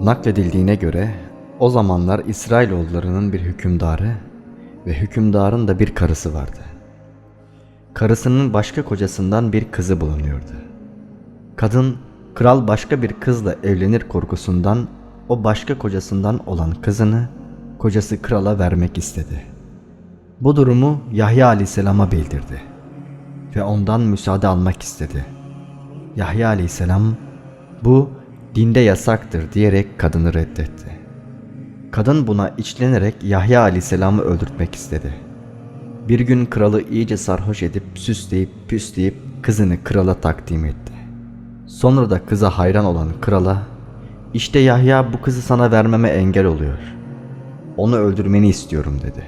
Nakledildiğine göre o zamanlar İsrailoğullarının bir hükümdarı ve hükümdarın da bir karısı vardı. Karısının başka kocasından bir kızı bulunuyordu. Kadın kral başka bir kızla evlenir korkusundan o başka kocasından olan kızını kocası krala vermek istedi. Bu durumu Yahya aleyhisselama bildirdi ve ondan müsaade almak istedi. Yahya aleyhisselam bu dinde yasaktır diyerek kadını reddetti. Kadın buna içlenerek Yahya aleyhisselamı öldürtmek istedi. Bir gün kralı iyice sarhoş edip süsleyip püsleyip kızını krala takdim etti. Sonra da kıza hayran olan krala işte Yahya bu kızı sana vermeme engel oluyor. Onu öldürmeni istiyorum dedi.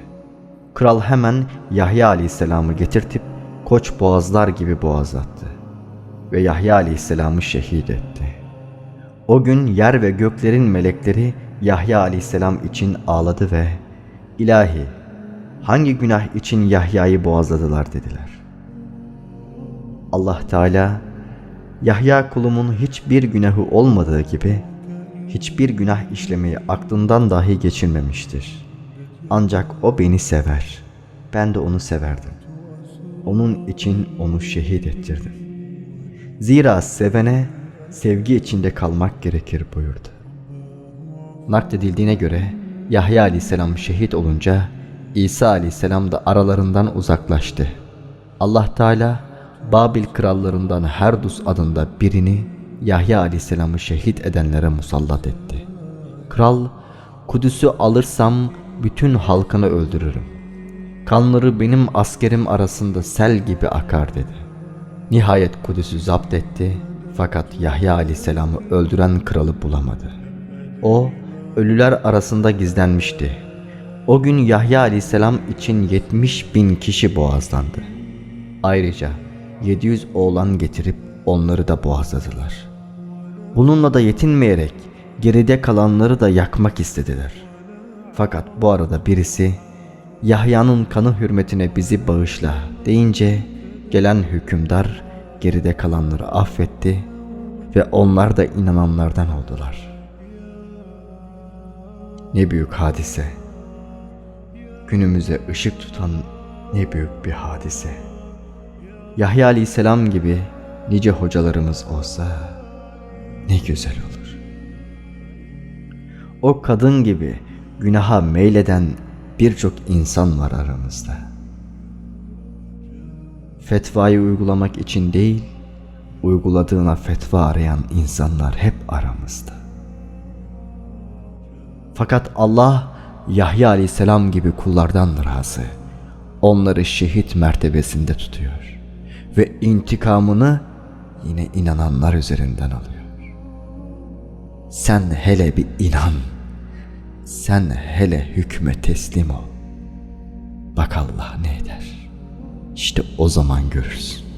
Kral hemen Yahya aleyhisselamı getirtip koç boğazlar gibi boğazlattı ve Yahya aleyhisselamı şehit etti. O gün yer ve göklerin melekleri Yahya aleyhisselam için ağladı ve ilahi hangi günah için Yahya'yı boğazladılar dediler. Allah Teala Yahya kulumun hiçbir günahı olmadığı gibi hiçbir günah işlemeyi aklından dahi geçirmemiştir. Ancak o beni sever. Ben de onu severdim. Onun için onu şehit ettirdim. Zira sevene sevgi içinde kalmak gerekir buyurdu. Nakledildiğine göre Yahya aleyhisselam şehit olunca İsa aleyhisselam da aralarından uzaklaştı. Allah Teala Babil krallarından Herdus adında birini Yahya aleyhisselamı şehit edenlere musallat etti. Kral, Kudüs'ü alırsam bütün halkını öldürürüm. Kanları benim askerim arasında sel gibi akar dedi. Nihayet Kudüs'ü zapt etti fakat Yahya aleyhisselamı öldüren kralı bulamadı. O ölüler arasında gizlenmişti. O gün Yahya aleyhisselam için 70 bin kişi boğazlandı. Ayrıca 700 oğlan getirip onları da boğazladılar. Bununla da yetinmeyerek geride kalanları da yakmak istediler. Fakat bu arada birisi Yahya'nın kanı hürmetine bizi bağışla deyince gelen hükümdar geride kalanları affetti ve onlar da inananlardan oldular. Ne büyük hadise. Günümüze ışık tutan ne büyük bir hadise. Yahya aleyhisselam gibi nice hocalarımız olsa ne güzel olur. O kadın gibi günaha meyleden birçok insan var aramızda. Fetvayı uygulamak için değil, uyguladığına fetva arayan insanlar hep aramızda. Fakat Allah Yahya aleyhisselam gibi kullardan razı. Onları şehit mertebesinde tutuyor. Ve intikamını yine inananlar üzerinden alıyor. Sen hele bir inan. Sen hele hükme teslim ol. Bak Allah ne eder. İşte o zaman görürsün.